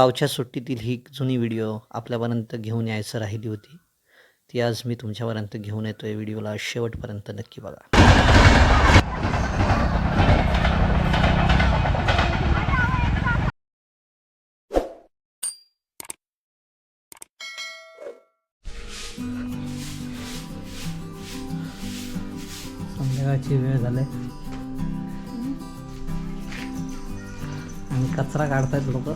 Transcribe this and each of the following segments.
गावच्या सुट्टीतील ही जुनी व्हिडिओ आपल्यापर्यंत घेऊन यायचं राहिली होती. ती आज मी तुमच्यापर्यंत घेऊन येतो. आहे व्हिडिओला शेवटपर्यंत नक्की बघा. संध्याकाळची वेळ झाली. आणि कचरा काढतायत लोक.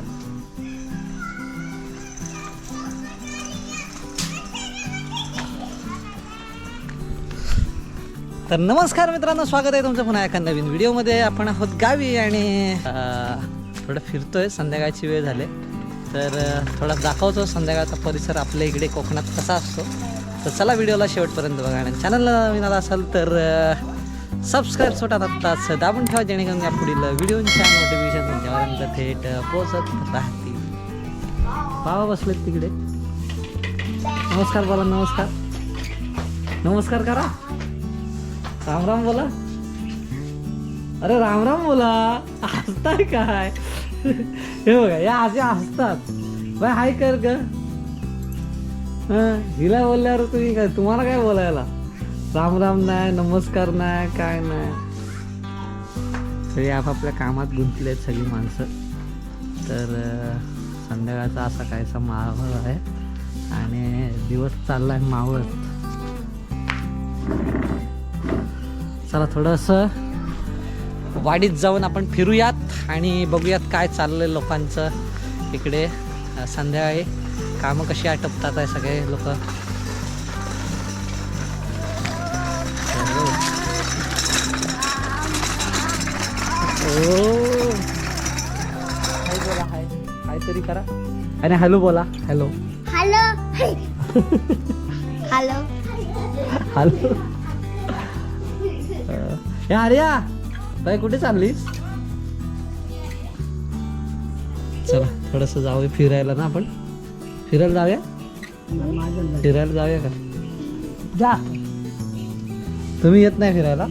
तर नमस्कार मित्रांनो स्वागत आहे तुमचं पुन्हा एका नवीन व्हिडिओमध्ये. आपण आहोत गावी आणि थोडं फिरतोय संध्याकाळची वेळ झाले. तर थोडा दाखवतो संध्याकाळचा परिसर आपल्या इकडे कोकणात कसा असतो. तर चला व्हिडिओला शेवटपर्यंत बघा आणि चॅनलला नवीन आला असाल तर सबस्क्राईब सोटा आत्ताच दाबून ठेवा जेणेकरून या पुढील व्हिडिओच्या नोटिफिकेशन तुमच्यापर्यंत थेट पोहोचत राहतील. बाबा बसलेत तिकडे. नमस्कार बोला नमस्कार. नमस्कार करा. राम राम बोला. अरे राम राम बोला. हसताय काय? हे बघा या असे हसतात. बाय हाय कर ग. हिला बोलल्यावर तुम्ही काय तुम्हाला काय बोलायला? राम राम नाही नमस्कार नाही काय नाही. सगळे आपापल्या कामात गुंतले आहेत सगळी माणसं. तर संध्याकाळचा असा कायसा माहोल आहे. आणि दिवस चालला आहे मावळत. चला थोडंसं वाडीत जाऊन आपण फिरूयात आणि बघूयात काय चाललंय लोकांचं इकडे. संध्याकाळी कामं कशी आटपतात आहे सगळे लोक. हाय बोला हाय हाय तरी करा आणि हॅलो बोला. हॅलो. हॅलो. हॅलो. हॅलो. हे आर्या बाई कुठे चाललीस? चला थोडस जाऊया फिरायला ना आपण. फिरायला जाऊया? फिरायला जाऊया का? जा. तुम्ही येत नाही फिरायला?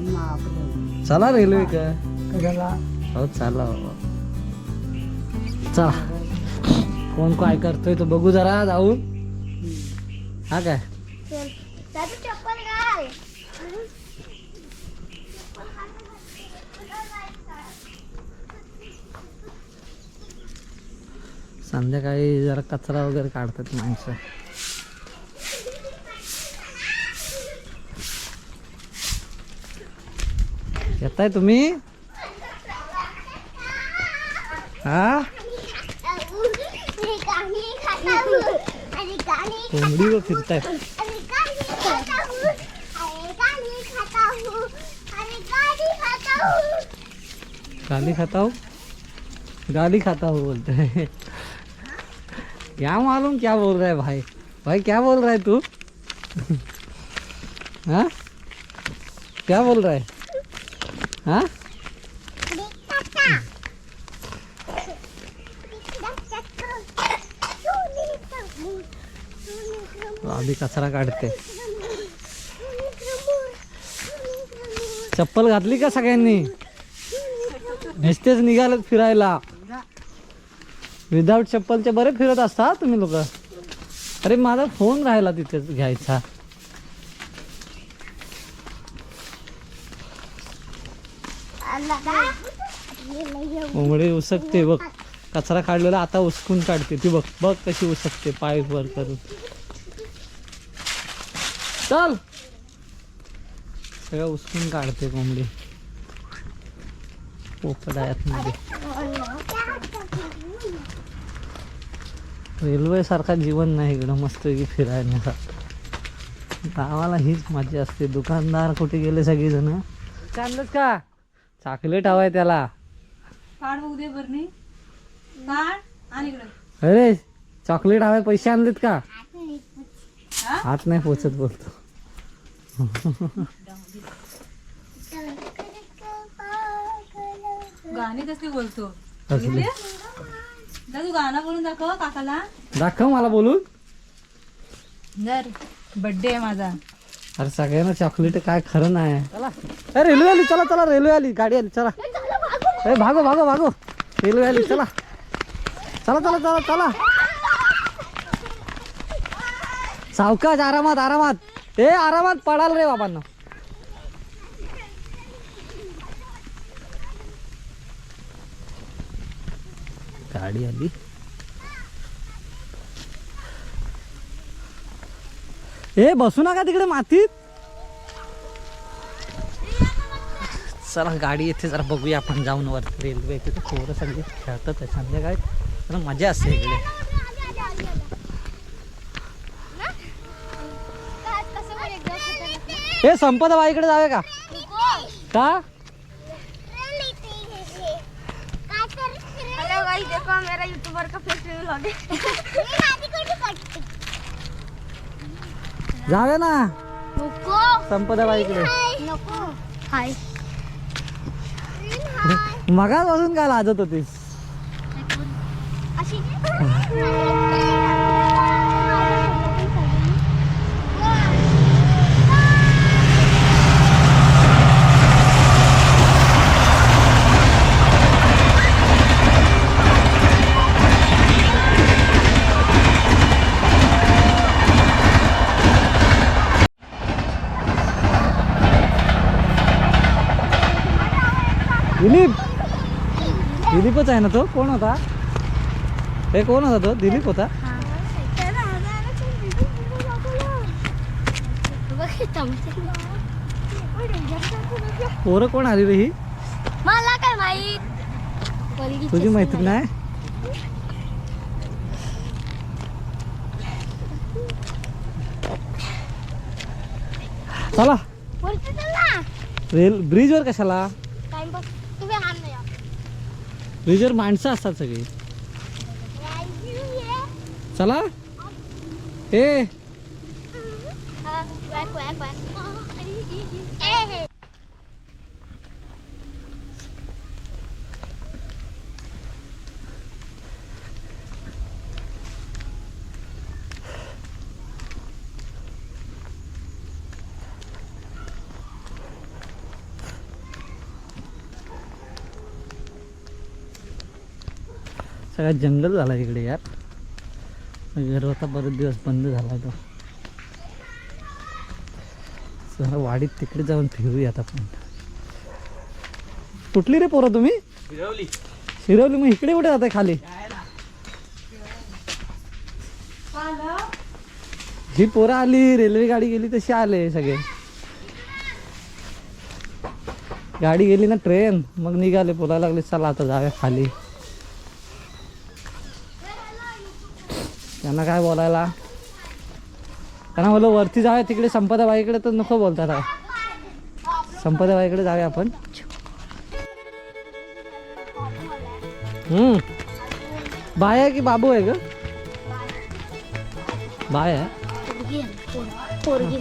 चला रेल्वे का हो चला चला. कोण काय करतोय तो बघू जरा जाऊन. हा काय दादू चप्पल घाल संध्याकाळी जरा कचरा वगैरे काढतात माणसं. येताय तुम्ही? हा? कोंबडीवर फिरताय. गाली खाता हो गाली खाता हो बोलते क्या मालूम क्या बोल रहा है भाई? भाई क्या बोल रहा है तू? हाँ? क्या बोल रहा है? हाँ? आधी कचरा काढते. चप्पल घातली का सगळ्यांनी? नुसतेच निघालेत फिरायला. विदाऊट चप्पलचे बरे फिरत असता तुम्ही लोक. अरे माझा फोन राहिला तिथेच घ्यायचा. कोंबडी उसकते बघ. कचरा काढलेला आता उसकून काढते. ती बघ बघ कशी उसकते. पाय वर करून. चल. सगळं उसकून काढते कोंबडी. पोपडायात मध्ये. रेल्वे सारखा जीवन नाही इकडं मस्त फिरायला. गावाला हीच मजा असते. दुकानदार कुठे गेले सगळेजण? आणलंच का? चॉकलेट हवाय त्याला. अरे चॉकलेट हवाय पैसे आणलेत का? हात नाही पोचत बोलतो. गाणी कसली बोलतो? गाणं बोलून दाखव काकाला. दाखव मला बोलून. जर बर्थडे आहे माझा. अरे सगळ्यांना चॉकलेट काय खरं नाही. चला. ए, रेल्वे आली चला चला रेल्वे आली गाडी आली चला. ए भागो भागो भागो. रेल्वे आली चला. चला चला चला चला. सावकाश आरामात आरामात. ए आरामात पडाल रे बाबांना. गाडी आली ए बसू नका तिकडे मातीत चला गाडी येथे जरा बघूया आपण जाऊन वरती रेल्वे येते तर पोरं सगळे खेळतात आहे संध्याकाळी जरा मजा असते इकडे? हे संपदा बाईकडे जावे का का काय कर देखो मेरा यूट्यूबर का है। जावे ना। नको संपदा बाईकडे नको। हाय। मगापासून काय लाजत होतीस? अशी दिलीप? दिलीपच आहे ना तो? कोण होता? हे कोण होता तो? दिलीप होता? पोरं कोण आली रे ही? मला काय माहीत? तुझी मैत्रीण आहे? चला. रेल ब्रिजवर कशाला टाइमपास तुम्ही हाण नाही म्हणजे रिझर्व माणसं असतात सगळी. चला. ए. सगळा जंगल झाला इकडे यार. घर आता बरेच दिवस बंद झाला तो जरा वाडीत तिकडे जाऊन फिरूयात आपण. कुठली रे पोरं तुम्ही? शिरवली. मग इकडे कुठे जाते खाली? ही पोरं आली रेल्वे गाडी गेली तशी आले सगळे. गाडी गेली ना ट्रेन मग निघाले बोलायला लागले चला आता जाऊया खाली. त्यांना काय बोलायला? त्यांना बोललो वरती जाऊया तिकडे संपदा बाईकडे तर नको बोलतात. आहे संपदा बाईकडे जाऊया आपण. हम्म. बाय आहे की बाबू आहे ग? बाय आहे? पोरगी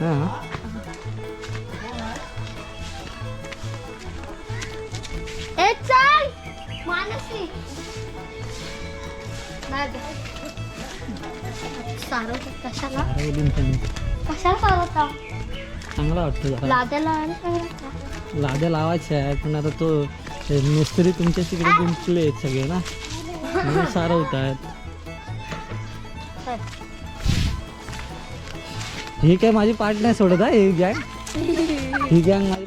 हां मानसी! कशाला? कशाला सारवता चांगला वाटतं जरा. सांगितलं लाद्या लावायच्या आहे पण आता तो ते मिस्त्री तुमच्या तिकडे गुंतले आहेत सगळे ना. म्हणून सारवत आहेत. ही काय माझी पार्ट नाही सोडत हा ही गँग ही गँग माझी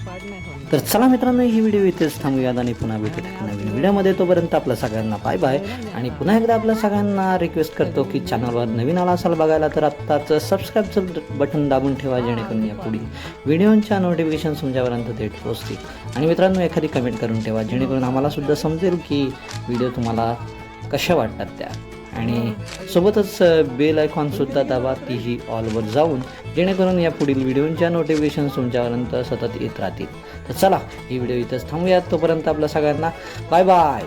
तर चला मित्रांनो ही व्हिडिओ इथेच थांबूयात आणि पुन्हा भेटू नवीन व्हिडिओमध्ये तोपर्यंत आपल्या सगळ्यांना बाय बाय आणि पुन्हा एकदा आपल्या सगळ्यांना रिक्वेस्ट करतो की चॅनलवर नवीन आला असाल बघायला तर आत्ताच सबस्क्राईबचं बटन दाबून ठेवा जेणेकरून या पुढील व्हिडिओच्या नोटिफिकेशन तुमच्यापर्यंत थेट पोहोचतील. आणि मित्रांनो एखादी कमेंट करून ठेवा जेणेकरून आम्हाला सुद्धा समजेल की व्हिडिओ तुम्हाला कशा वाटतात त्या. आणि सोबतच बेल आयकॉनसुद्धा दाबा तीही ऑलवर जाऊन जेणेकरून या पुढील व्हिडिओच्या नोटिफिकेशन तुमच्यापर्यंत सतत येत राहतील. तर चला ही व्हिडिओ इथंच थांबूयात. तोपर्यंत आपल्या सगळ्यांना बाय बाय